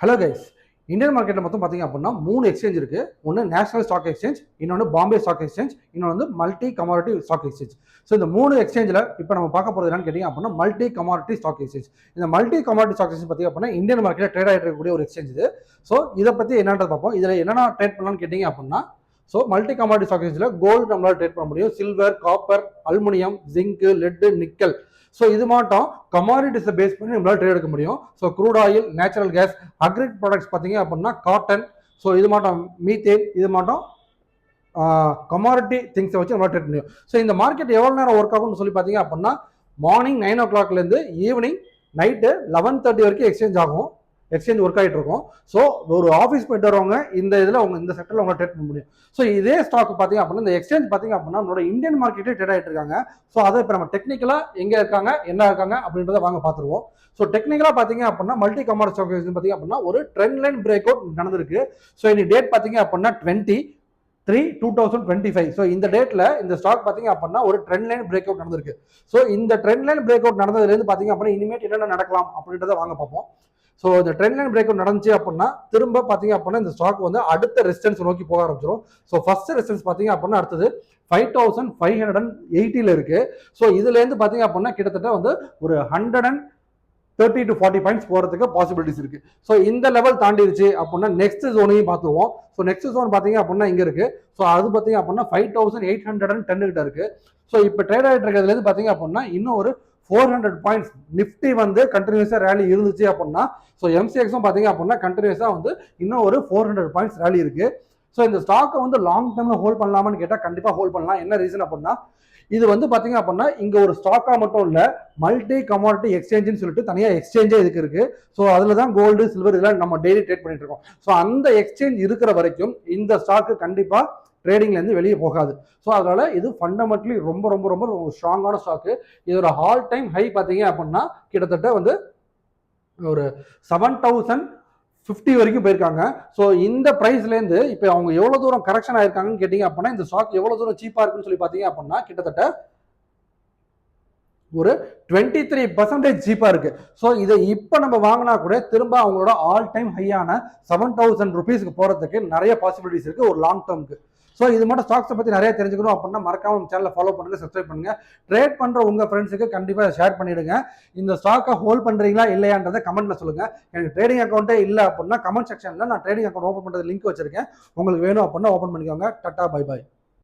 Hello guys Indian மார்க்கெட்டில் மொத்தம் பார்த்தீங்க அப்படின்னா மூணு எக்ஸ்சேஞ்ச் இருக்கு. ஒன்று நேஷனல் ஸ்டாக் எக்ஸ்சேஞ்ச் இன்னொன்று பாம்பே ஸ்டாக் எக்ஸ்சேஞ்ச் இன்னொன்று வந்து multi commodity stock exchange so இந்த மூணு எக்ஸ்சேஞ்சில் இப்போ நம்ம பார்க்க போகிறது என்னன்னு கேட்டிங்க அப்படின்னா மல்டி கமாடிட்டி ஸ்டாக் எக்ஸ்சேஞ்ச் இந்த மல்டி கமாடிட்டி ஸ்டாக் எக்ஸ்சேஞ்ச் பார்த்தீங்க அப்படின்னா இந்தியன் மார்க்கெட்டில் ட்ரேட் ஆகிட்டு இருக்கக்கூடிய ஒரு எக்ஸ்சேஞ்ச் இது. ஸோ இதை பற்றி என்னன்றது பார்ப்போம். இதில் என்னென்ன ட்ரேட் பண்ணலாம்னு கேட்டிங்க அப்படின்னா ஸோ மல்டி கமாடிட்டி ஸ்டாக் எக்ஸ்சேஞ்சில் கோல்டு நம்மளால் ட்ரேட் பண்ண முடியும். Silver copper aluminium zinc lead nickel so இது மட்டும் கமாடிட்டிஸை பேஸ் பண்ணி நம்மளால் ட்ரேட் எடுக்க முடியும். So crude oil natural gas agric products பார்த்தீங்க அப்படின்னா காட்டன் ஸோ இது மட்டும் மீத்தேன் இது மட்டும் கமாடிட்டி திங்ஸை வச்சு நம்மளால் ட்ரேட் முடியும். ஸோ இந்த மார்க்கெட் எவ்வளோ நேரம் ஒர்க் ஆகும்னு சொல்லி பார்த்தீங்க அப்படின்னா மார்னிங் நைன் ஓ கிளாக்லேருந்து ஈவினிங் நைட்டு லெவன் தேர்ட்டி வரைக்கும் எக்ஸ்சேஞ்ச் ஆகும். எக்ஸ்சேஞ்ச் ஒர்க் ஆகிட்டு இருக்கும். ஸோ ஒரு ஆஃபீஸ் போயிட்டு வரவங்க இந்த இதில் அவங்க இந்த செக்டரில் அவங்க ட்ரேட் பண்ண முடியும். ஸோ இதே ஸ்டாக் பார்த்தீங்க அப்படின்னா இந்த எக்ஸ்சேஞ்ச் பார்த்தீங்க அப்படின்னா நம்மளோட இந்தியன் மார்க்கெட்டே ட்ரேட் ஆகிட்டு இருக்காங்க. ஸோ அதை இப்போ நம்ம டெக்னிக்கலாக எங்கே இருக்காங்க என்ன இருக்காங்க அப்படின்றத வாங்க பார்த்துருவோம். ஸோ டெக்னிக்கலாக பார்த்தீங்க அப்படின்னா மல்டி கமார்ட் ஸ்டாக் பார்த்தீங்க அப்படின்னா ஒரு ட்ரெண்ட் லைன் பிரேக் அவுட் நடந்திருக்கு. ஸோ இன்னைக்கு டேட் பார்த்தீங்க அப்படின்னா twenty three two thousand twenty five so இந்த டேட்டில் இந்த ஸ்டாக் பார்த்தீங்க அப்படின்னா ஒரு ட்ரெண்ட் லைன் பிரேக் அவுட் நடந்திருக்கு. ஸோ இந்த ட்ரெண்ட் லைன் பிரேக் அவுட் நடந்ததுலேருந்து பார்த்தீங்க அப்படின்னா இனிமேட் என்னென்ன நடக்கலாம் அப்படின்றத வாங்க பார்ப்போம். ஸோ இந்த ட்ரெண்ட் லைன் பிரேக் நடந்துச்சு அப்படின்னா திரும்ப பார்த்தீங்க அப்படின்னா இந்த ஸ்டாக் வந்து அடுத்த ரெசிஸ்டன்ஸ் நோக்கி போக ஆரம்பிச்சிடும் ஸோ ஃபர்ஸ்ட் ரெசிஸ்டன்ஸ் பார்த்தீங்க அப்படின்னா அடுத்தது five thousand five hundred and எயிட்டியில் இருக்குது ஸோ இதுலேருந்து பார்த்தீங்க அப்படின்னா கிட்டத்தட்ட வந்து ஒரு hundred and thirty to forty points போகிறதுக்கு பாசிபிலிட்டிஸ் இருக்குது ஸோ இந்த லெவல் தாண்டிடுச்சு அப்படின்னா நெக்ஸ்ட் ஜோனையும் பார்த்துருவோம் ஸோ நெக்ஸ்ட் ஜோன் பார்த்தீங்க அப்படின்னா இங்கே இருக்குது ஸோ அது பார்த்தீங்க அப்படின்னா five thousand eight hundred and ten கிட்ட இருக்குது ஸோ இப்போ ட்ரேட் ஆகிட்டு இருக்கிறதுலேருந்து பார்த்தீங்க அப்படின்னா இன்னும் ஒரு ஃபோர் ஹண்ட்ரட் பாயிண்ட்ஸ் நிஃப்டி வந்து கண்டினியூஸாக ரேலி இருந்துச்சு அப்படின்னா ஸோ எம்சிஎக்ஸும் பார்த்தீங்க அப்படின்னா கண்டினியூஸாக வந்து இன்னும் ஒரு ஃபோர் ஹண்ட்ரட் பாயிண்ட்ஸ் ரேலி இருக்குது ஸோ இந்த ஸ்டாக்கை வந்து லாங் டேர்மில் ஹோல்ட் பண்ணலாமான்னு கேட்டால் கண்டிப்பாக ஹோல்ட் பண்ணலாம். என்ன ரீசன் அப்படின்னா இது வந்து பார்த்தீங்க அப்படின்னா இங்கே ஒரு ஸ்டாக்காக மட்டும் இல்லை மல்டி கமாடிட்டி எக்ஸ்சேஞ்சுன்னு சொல்லிட்டு தனியாக எக்ஸ்சேஞ்சே இதுக்கு இருக்குது ஸோ அதில் தான் கோல்டு சில்வர் இதெல்லாம் நம்ம டெய்லி ட்ரேட் பண்ணிட்டு இருக்கோம். ஸோ அந்த எக்ஸ்சேஞ்ச் இருக்கிற வரைக்கும் இந்த ஸ்டாக்கு கண்டிப்பாக ட்ரேடிங்லேருந்து வெளியே போகாது. ஸோ அதனால் இது ஃபண்டமெண்டலி ரொம்ப ரொம்ப ரொம்ப ஸ்ட்ராங்கான ஸ்டாக்கு இதோட ஆல் டைம் ஹை பார்த்தீங்க அப்படின்னா கிட்டத்தட்ட வந்து ஒரு செவன் தௌசண்ட் ஃபிஃப்டி வரைக்கும் போயிருக்காங்க. ஸோ இந்த ப்ரைஸ்லேருந்து இப்போ அவங்க எவ்வளோ தூரம் கரெக்ஷன் ஆயிருக்காங்கன்னு கேட்டிங்க அப்படின்னா இந்த ஸ்டாக் எவ்வளோ தூரம் சீப்பாக இருக்குன்னு சொல்லி பார்த்தீங்க அப்படின்னா கிட்டத்தட்ட ஒரு டுவெண்ட்டி த்ரீ பர்சன்டேஜ் சீப்பாக இருக்குது ஸோ இதை இப்போ நம்ம வாங்கினா கூட திரும்ப அவங்களோட ஆல் டைம் ஹையான செவன் தௌசண்ட் ருபீஸ்க்கு போகிறதுக்கு நிறைய பாசிபிலிட்டிஸ் இருக்குது ஒரு லாங் டேர்முக்கு ஸோ இது மட்டும் ஸ்டாக்ஸை பற்றி நிறைய தெரிஞ்சுக்கணும் அப்படின்னா மறக்காம நம்ம சேனலை ஃபாலோ பண்ணுங்க சப்ஸ்கிரைப் பண்ணுங்க. ட்ரேட் பண்ணுற உங்கள் ஃப்ரெண்ட்ஸுக்கு கண்டிப்பாக ஷேர் பண்ணிடுங்க. இந்த ஸ்டாக்கை ஹோல்ட் பண்ணுறீங்களா இல்லையான்றதை கமெண்ட்ல சொல்லுங்க. எனக்கு ட்ரேடிங் அக்கௌண்ட்டே இல்லை அப்படின்னா கமெண்ட் செக்ஷனில் நான் ட்ரேடிங் அக்கௌண்ட் ஓப்பன் பண்ணுறது லிங்க் வச்சிருக்கேன். உங்களுக்கு வேணும் அப்படின்னா ஓப்பன் பண்ணிக்கோங்க. Ta-ta bye bye